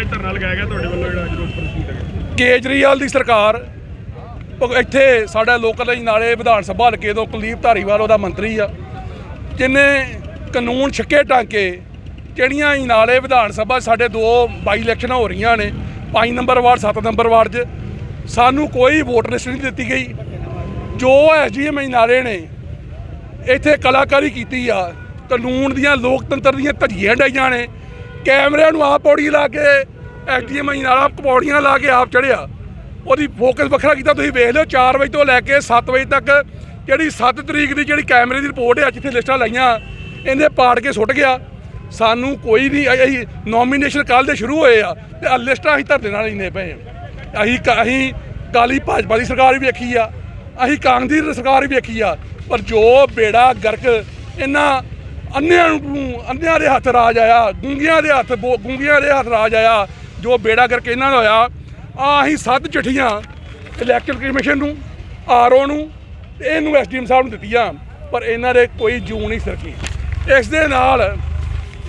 ਅੱਜ ਧਰਨਾ ਲਗਾਇਆ ਗਿਆ ਤੁਹਾਡੇ ਵੱਲੋਂ ਜਿਹੜਾ ਅੱਜ ਪ੍ਰਦਰਸ਼ਨ ਹੈਗਾ ਕੇਜਰੀਵਾਲ ਦੀ ਸਰਕਾਰ ਉਹ ਇੱਥੇ ਸਾਡਾ ਲੋਕਲ ਨਾਲੇ ਵਿਧਾਨ ਸਭਾ ਹਲਕੇ ਤੋਂ ਕੁਲਦੀਪ ਧਾਰੀਵਾਲ, ਉਹਦਾ ਮੰਤਰੀ ਆ, ਜਿਨੇ ਕਾਨੂੰਨ ਛੱਕੇ ਟਾਂਕੇ, ਜਿਹੜੀਆਂ ਹੀ ਨਾਲੇ ਵਿਧਾਨ ਸਭਾ ਸਾਡੇ ਦੋ ਬਾਈ ਇਲੈਕਸ਼ਨਾਂ ਹੋ ਰਹੀਆਂ ਨੇ 5 ਨੰਬਰ ਵਾਰਡ 7 ਨੰਬਰ ਵਾਰਡ 'ਚ, ਸਾਨੂੰ ਕੋਈ ਵੋਟ ਲਿਸਟ ਨਹੀਂ ਦਿੱਤੀ ਗਈ। ਜੋ ਐਸਡੀਐਮ ਨਾਲੇ ਨੇ, ਇੱਥੇ ਕਲਾਕਾਰੀ ਕੀਤੀ ਆ, ਕਾਨੂੰਨ ਦੀਆਂ, ਲੋਕਤੰਤਰ ਦੀਆਂ ਧੱਜੀਆਂ ਡਾਈਆਂ ਨੇ ਕੈਮਰਿਆਂ ਨੂੰ ਆਪ ਪੌੜੀ ਲਾ ਕੇ ਐਸਡੀਐਮ ਨਾਲਾ ਪੌੜੀਆਂ ਲਾ ਕੇ ਆਪ ਚੜਿਆ ਉਹਦੀ ਫੋਕਸ ਵੱਖਰਾ ਕੀਤਾ, ਤੁਸੀਂ ਵੇਖ ਲਿਓ 4 ਵਜੇ ਤੋਂ ਲੈ ਕੇ 7 ਵਜੇ ਤੱਕ ਜਿਹੜੀ 7 ਤਰੀਕ ਦੀ ਜਿਹੜੀ ਕੈਮਰੇ ਦੀ ਰਿਪੋਰਟ ਆ ਜਿੱਥੇ ਲਿਸਟਾਂ ਲਾਈਆਂ, ਇਹਨੇ ਪਾੜ ਕੇ ਸੁੱਟ ਗਿਆ। ਸਾਨੂੰ ਕੋਈ ਨਹੀਂ ਅਸੀਂ ਨੋਮੀਨੇਸ਼ਨ ਕੱਲ ਦੇ ਸ਼ੁਰੂ ਹੋਏ ਆ, ਤੇ ਲਿਸਟਾਂ ਅਸੀਂ ਧਰਦੇ ਨਾਲ ਲੈਂਦੇ ਪਏ ਅਸੀਂ ਕ- ਅਸੀਂ ਕਾਲੀ ਭਾਜਪਾ ਦੀ ਸਰਕਾਰ ਵੀ ਵੇਖੀ ਆ ਅਸੀਂ ਕਾਂਗਰਸ ਦੀ ਸਰਕਾਰ ਵੀ ਵੇਖੀ ਆ, ਪਰ ਜੋ ਬੇੜਾ ਗਰਕ ਇਹਨਾਂ ਅੰਨਿਆਂ ਨੂੰ, ਅੰਨਿਆਂ ਦੇ ਹੱਥ ਰਾਜ ਆਇਆ, ਗੁੰਗੀਆਂ ਦੇ ਹੱਥ ਬੋ- ਗੁੰਗੀਆਂ ਦੇ ਹੱਥ ਰਾਜ ਆਇਆ, ਜੋ ਬੇੜਾ ਕਰਕੇ ਇਹਨਾਂ ਦਾ ਹੋਇਆ ਆ ਅਸੀਂ ਸੱਤ ਚਿੱਠੀਆਂ ਇਲੈਕਸ਼ਨ ਕਮਿਸ਼ਨ ਨੂੰ, ਆਰਓ ਨੂੰ, ਤੇ ਇਹਨੂੰ ਐਸਡੀਐਮ ਸਾਹਿਬ ਨੂੰ ਦਿੱਤੀਆਂ, ਪਰ ਇਹਨਾਂ ਦੇ ਕੋਈ ਜੂ ਨਹੀਂ ਸਰਕੀ। ਇਸ ਦੇ ਨਾਲ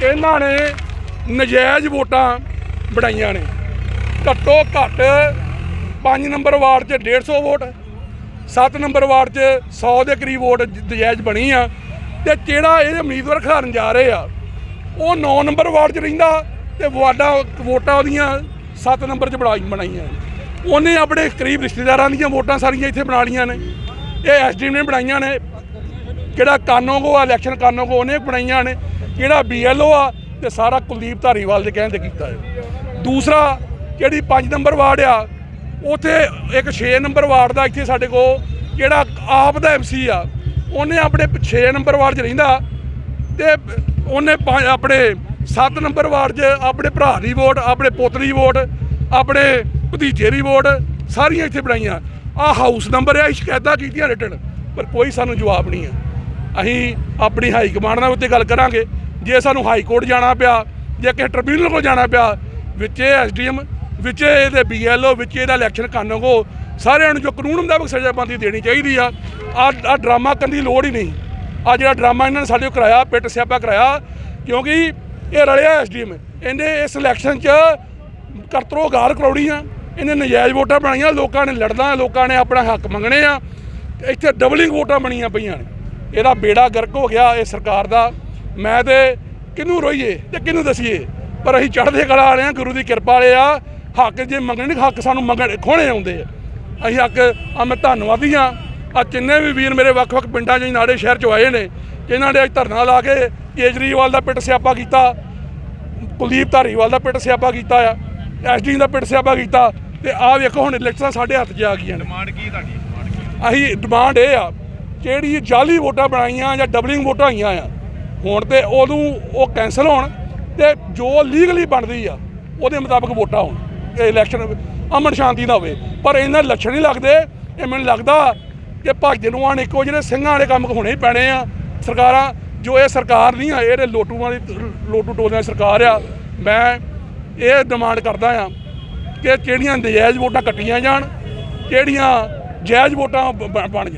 ਇਹਨਾਂ ਨੇ ਨਜਾਇਜ਼ ਵੋਟਾਂ ਬਣਾਈਆਂ ਨੇ। ਘੱਟੋ ਘੱਟ 5 ਨੰਬਰ ਵਾਰਡ 'ਚ 150 ਵੋਟ 7 ਨੰਬਰ ਵਾਰਡ 'ਚ 100 ਦੇ ਕਰੀਬ ਵੋਟ ਜ- ਨਜਾਇਜ਼ ਬਣੀ ਆ। ਤੇ ਜਿਹੜਾ ਇਹ ਉਮੀਦਵਾਰ ਖਿਲਾਰਨ ਜਾ ਰਹੇ ਆ? ਉਹ 9 ਨੰਬਰ ਵਾਰਡ 'ਚ ਰਹਿੰਦਾ ਤੇ ਵਾਰਡਾਂ ਵੋਟਾਂ ਉਹਦੀਆਂ 7 ਨੰਬਰ 'ਚ ਬਣਾਈ ਬਣਾਈਆਂ ਉਹਨੇ ਆਪਣੇ ਕਰੀਬ ਰਿਸ਼ਤੇਦਾਰਾਂ ਦੀਆਂ ਵੋਟਾਂ ਸਾਰੀਆਂ ਇੱਥੇ ਬਣਾ ਲਈਆਂ ਨੇ। ਇਹ ਐਸਡੀਐਮ ਨੇ ਬਣਾਈਆਂ ਨੇ। ਜਿਹੜਾ ਕਾਨੋਗੋ ਆ, ਇਲੈਕਸ਼ਨ ਕਾਨੋਗੋ, ਉਹਨੇ ਬਣਾਈਆਂ ਨੇ। ਜਿਹੜਾ ਬੀਐਲਓ ਆ, ਤੇ ਸਾਰਾ ਕੁਲਦੀਪ ਧਾਰੀਵਾਲ ਦੇ ਕਹਿਣ ਤੇ ਕੀਤਾ ਹੈ। ਦੂਸਰਾ, ਜਿਹੜੀ 5 ਨੰਬਰ ਵਾਰਡ ਆ, ਉਥੇ ਇੱਕ 6 ਨੰਬਰ ਵਾਰਡ ਦਾ ਇੱਥੇ ਸਾਡੇ ਕੋਲ ਜਿਹੜਾ ਆਪ ਦਾ ਐਮਸੀ ਆ ਉਹਨੇ ਆਪਣੇ 6 ਨੰਬਰ ਵਾਰਡ 'ਚ ਰਹਿੰਦਾ ਤੇ ਉਹਨੇ ਪੰਜ- ਆਪਣੇ 7 ਨੰਬਰ ਵਾਰਡ 'ਚ ਆਪਣੇ ਭਰਾ ਦੀ ਵੋਟ, ਆਪਣੇ ਪੁੱਤ ਦੀ ਵੋਟ, ਆਪਣੇ ਭਤੀਜੇ ਦੀ ਵੋਟ, ਸਾਰੀਆਂ ਇੱਥੇ ਬਣਾਈਆਂ। ਆ ਹਾਊਸ ਨੰਬਰ ਆ ਸ਼ਿਕਾਇਤਾਂ ਕੀਤੀਆਂ ਰਿਟਨ, ਪਰ ਕੋਈ ਸਾਨੂੰ ਜਵਾਬ ਨਹੀਂ ਆ। ਅਸੀਂ ਆਪਣੀ ਹਾਈ ਕਮਾਂਡ ਨਾਲ ਉੱਤੇ ਗੱਲ ਕਰਾਂਗੇ। ਜੇ ਸਾਨੂੰ ਹਾਈ ਕੋਰਟ ਜਾਣਾ ਪਿਆ, ਜੇ ਕਿਸੇ ਟ੍ਰਿਬਿਊਨਲ ਕੋਲ ਜਾਣਾ ਪਿਆ, ਵਿੱਚ ਐਸਡੀਐਮ ਵਿੱਚ ਇਹਦੇ ਬੀਐਲਓ ਵਿੱਚ ਇਹਦਾ ਇਲੈਕਸ਼ਨ ਕਾਨੂੰਗੋ ਸਾਰਿਆਂ ਨੂੰ ਜੋ ਕਾਨੂੰਨ ਮੁਤਾਬਕ ਸਜ਼ਾਬੰਦੀ ਦੇਣੀ ਚਾਹੀਦੀ ਆ ਆ ਆ ਡਰਾਮਾ ਕਰਨ ਦੀ ਲੋੜ ਹੀ ਨਹੀਂ। ਆ ਜਿਹੜਾ ਡਰਾਮਾ ਇਹਨਾਂ ਨੇ ਸਾਡੇ ਕੋਲ ਕਰਾਇਆ, ਪਿੱਟ ਸਿਆਪਾ ਕਰਾਇਆ, ਕਿਉਂਕਿ ਇਹ ਰਲਿਆ ਐਸਡੀਐਮ ਇਹਨੇ ਇਸ ਇਲੈਕਸ਼ਨ 'ਚ ਕਰਤਰੋ ਗਾਲ ਕਰੌੜੀਆਂ ਇਹਨੇ ਨਜਾਇਜ਼ ਵੋਟਾਂ ਬਣਾਈਆਂ, ਲੋਕਾਂ ਨੇ ਲੜਨਾ, ਲੋਕਾਂ ਨੇ ਆਪਣਾ ਹੱਕ ਮੰਗਣੇ ਆ। ਤੇ ਇੱਥੇ ਡਬਲਿੰਗ ਵੋਟਾਂ ਬਣੀਆਂ ਪਈਆਂ ਨੇ। ਇਹਦਾ ਬੇੜਾ ਗਰਕ ਹੋ ਗਿਆ ਇਹ ਸਰਕਾਰ ਦਾ। ਮੈਂ ਤੇ ਕਿਹਨੂੰ ਰੋਈਏ ਤੇ ਕਿਹਨੂੰ ਦਸੀਏ? ਪਰ ਅਸੀਂ ਚੜ੍ਹਦੇ ਕਲਾ ਵਾਲੇ ਆ, ਗੁਰੂ ਦੀ ਕਿਰਪਾ ਵਾਲੇ ਆ। ਹੱਕ ਜੇ ਮੰਗਣੇ ਨਹੀਂ ਹੱਕ ਸਾਨੂੰ ਮੰਗਣ ਖੋਣੇ ਆਉਂਦੇ ਆ। ਅਸੀਂ ਹੱਕ ਆ ਮੈਂ ਧੰਨਵਾਦੀ ਆ ਆ ਜਿੰਨੇ ਵੀ ਵੀਰ ਮੇਰੇ ਵੱਖ-ਵੱਖ ਪਿੰਡਾਂ 'ਚ ਨਾੜੇ ਸ਼ਹਿਰ 'ਚ ਆਏ ਨੇ ਜਿਨ੍ਹਾਂ ਨੇ ਅੱਜ ਧਰਨਾ ਲਾ ਕੇ ਕੇਜਰੀਵਾਲ ਦਾ ਪਿੱਟ ਸਿਆਪਾ ਕੀਤਾ ਕੁਲਦੀਪ ਧਾਰੀਵਾਲ ਦਾ ਪਿੱਟ ਸਿਆਪਾ ਕੀਤਾ ਆ ਐਸਡੀ ਦਾ ਪਿੱਟ ਸਿਆਪਾ ਕੀਤਾ ਤੇ ਆਹ ਵੇਖੋ ਹੁਣ ਇਲੈਕਸ਼ਨਾਂ ਸਾਡੇ ਹੱਥ 'ਚ ਆ ਗਈਆਂ ਨੇ। ਡਿਮਾਂਡ ਕੀ ਤੁਹਾਡੀ? ਅਸੀਂ ਡਿਮਾਂਡ ਇਹ ਆ ਜਿਹੜੀ ਜਾਲੀ ਵੋਟਾਂ ਬਣਾਈਆਂ ਜਾਂ ਡਬਲਿੰਗ ਵੋਟਾਂ ਹੋਈਆਂ ਆ ਹੁਣ ਤੇ ਉਹਨੂੰ ਉਹ ਕੈਨਸਲ ਹੋਣ ਤੇ ਜੋ ਲੀਗਲੀ ਬਣਦੀ ਆ ਉਹਦੇ ਮੁਤਾਬਕ ਵੋਟਾਂ ਹੋਣ ਇਹ ਇਲੈਕਸ਼ਨ ਅਮਨ ਸ਼ਾਂਤੀ ਦਾ ਹੋਵੇ। ਪਰ ਇਹਨਾਂ ਲੱਛਣ ਨਹੀਂ ਲੱਗਦੇ। ਇਹ ਮੈਨੂੰ ਲੱਗਦਾ ਕਿ ਭੱਜ ਨੂੰ ਆਣ ਇੱਕੋ ਜਿਹੜੇ ਸਿੰਘਾਂ ਵਾਲੇ ਕੰਮ ਹੋਣੇ ਹੀ ਪੈਣੇ ਆ। ਸਰਕਾਰਾਂ, ਜੋ ਇਹ ਸਰਕਾਰ ਨਹੀਂ ਆ ਇਹਦੇ ਲੋਟੂਆਂ ਦੀ ਲੋਟੂ ਟੋਲਿਆਂ ਦੀ ਸਰਕਾਰ ਆ। ਮੈਂ ਇਹ ਡਿਮਾਂਡ ਕਰਦਾ ਆ ਕਿ ਕਿਹੜੀਆਂ ਨਜਾਇਜ਼ ਵੋਟਾਂ ਕੱਟੀਆਂ ਜਾਣ, ਕਿਹੜੀਆਂ ਜਾਇਜ਼ ਵੋਟਾਂ ਬ- ਬਣ ਜਾਣ।